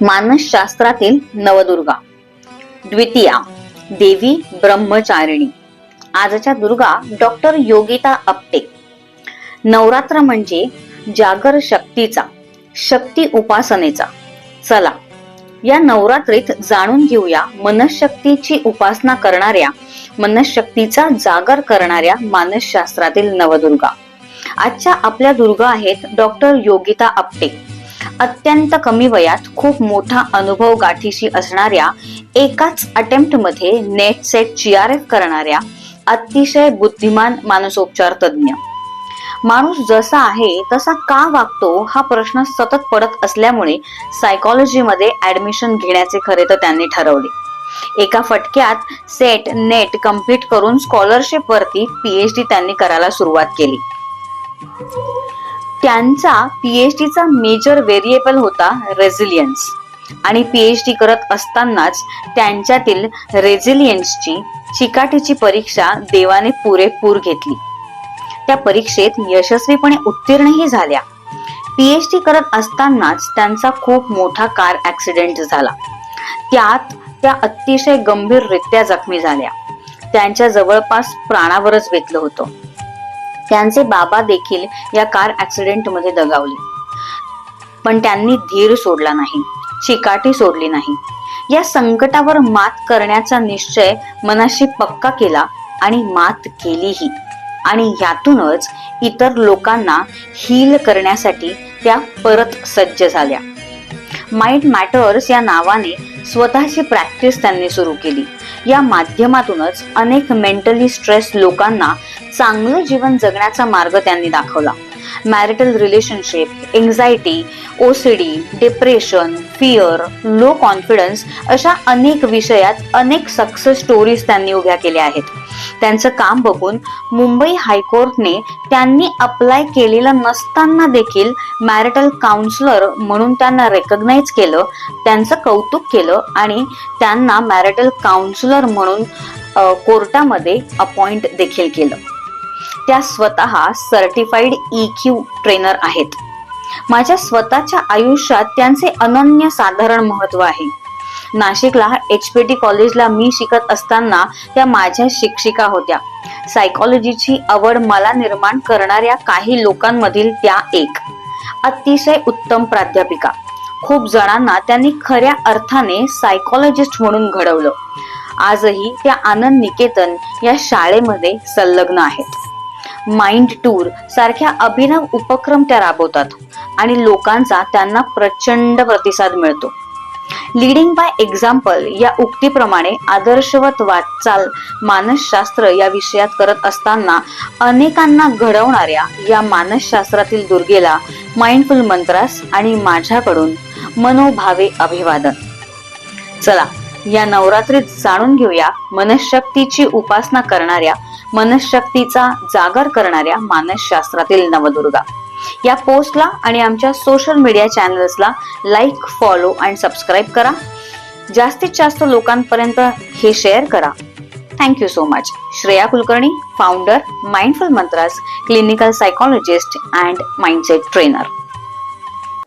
मानसशास्त्रातील नवदुर्गा. द्वितीया देवी ब्रह्मचारिणी. आजच्या दुर्गा डॉक्टर योगिता आपटे. नवरात्र म्हणजे जागर शक्तीचा शक्ती उपासनेचा. चला या नवरात्रीत जाणून घेऊया मनशक्तीची उपासना करणाऱ्या मनशक्तीचा जागर करणाऱ्या मानसशास्त्रातील नवदुर्गा. आजच्या आपल्या दुर्गा आहेत डॉक्टर योगिता आपटे. अत्यंत कमी वयात खूप मोठा अनुभव गाठीशी असणाऱ्या एकाच अटेम्प्टमध्ये NET SET G R F करणाऱ्या अतिशय बुद्धिमान मानसोपचार तज्ज्ञ. माणूस जसा आहे तसा का वागतो हा प्रश्न सतत पडत असल्यामुळे सायकॉलॉजीमध्ये ऍडमिशन घेण्याचे खरे तर त्यांनी ठरवले. एका फटक्यात सेट नेट कंप्लीट करून स्कॉलरशिप वरती पीएचडी त्यांनी करायला सुरुवात केली. त्यांचा पीएचडीचा मेजर व्हेरिएबल होता रेझिलियन्स आणि पीएचडी करत असतानाच त्यांच्यातील रेझिलियन्सची चिकाटीची परीक्षा देवाने पुरेपूर घेतली. त्या परीक्षेत यशस्वीपणे उत्तीर्णही झाल्या. पीएचडी करत असतानाच त्यांचा खूप मोठा कार ऍक्सिडेंट झाला. त्यात त्या अतिशय गंभीररित्या जखमी झाल्या. त्यांच्या जवळपास प्राणावरच बेतलं होतं. त्यांचे बाबा देखील या कार ऍक्सिडेंटमध्ये दगावले. पण त्यांनी धीर सोडला नाही चिकाटी सोडली नाही. या संकटावर मात करण्याचा निश्चय मनाशी पक्का केला आणि मात केलीही. आणि यातूनच इतर लोकांना हील करण्यासाठी त्या परत सज्ज झाल्या. माइंड मॅटर्स या नावाने स्वतःची प्रॅक्टिस त्यांनी सुरू केली. या माध्यमातूनच अनेक मेंटली स्ट्रेस लोकांना चांगलं जीवन जगण्याचा मार्ग त्यांनी दाखवला. Marital relationship anxiety OCD depression fear low confidence अशा अनेक विषयात अनेक सक्सेस स्टोरीज त्यांनी उभ्या केल्या आहेत. त्यांचं काम बघून मुंबई हायकोर्टने त्यांनी अप्लाय केलेलं नसताना देखील मॅरिटल काउन्सलर म्हणून त्यांना रेकग्नाईज केलं त्यांचं कौतुक केलं आणि त्यांना मॅरिटल काउन्सलर म्हणून कोर्टामध्ये अपॉइंट देखील केलं. त्या स्वतः सर्टिफाईड ई क्यू ट्रेनर आहेत. माझ्या स्वतःच्या आयुष्यात त्यांचे अनन्य साधारण महत्त्व आहे. नाशिकला एच पी टी कॉलेजला मी शिकत असताना त्या माझ्या शिक्षिका होत्या. सायकॉलॉजीची आवड मला निर्माण करणाऱ्या काही लोकांमधील त्या एक. अतिशय उत्तम प्राध्यापिका. खूप जणांना त्यांनी खऱ्या अर्थाने सायकॉलॉजिस्ट म्हणून घडवलं. आजही त्या आनंद निकेतन या शाळेमध्ये संलग्न आहेत. माइंड टूर सारख्या अभिनव उपक्रम त्या राबवतात आणि लोकांचा त्यांना प्रचंड प्रतिसाद मिळतो. लिडिंग बाय एक्झाम्पल या उक्तीप्रमाणे आदर्शवत वाटचाल मानसशास्त्र या विषयात करत असताना अनेकांना घडवणाऱ्या या मानसशास्त्रातील दुर्गेला माइंडफुल मंत्रास आणि माझ्याकडून मनोभावे अभिवादन. चला या नवरात्रीत जाणून घेऊया मनशक्तीची उपासना करणाऱ्या मनशक्तीचा जागर करणाऱ्या मानसशास्त्रातील नवदुर्गा. या पोस्टला आणि आमच्या सोशल मीडिया चॅनल्सला लाईक फॉलो अँड सबस्क्राईब करा. जास्तीत जास्त लोकांपर्यंत हे शेअर करा. Thank you so much Shreya Kulkarni founder Mindful Mantras clinical psychologist and mindset trainer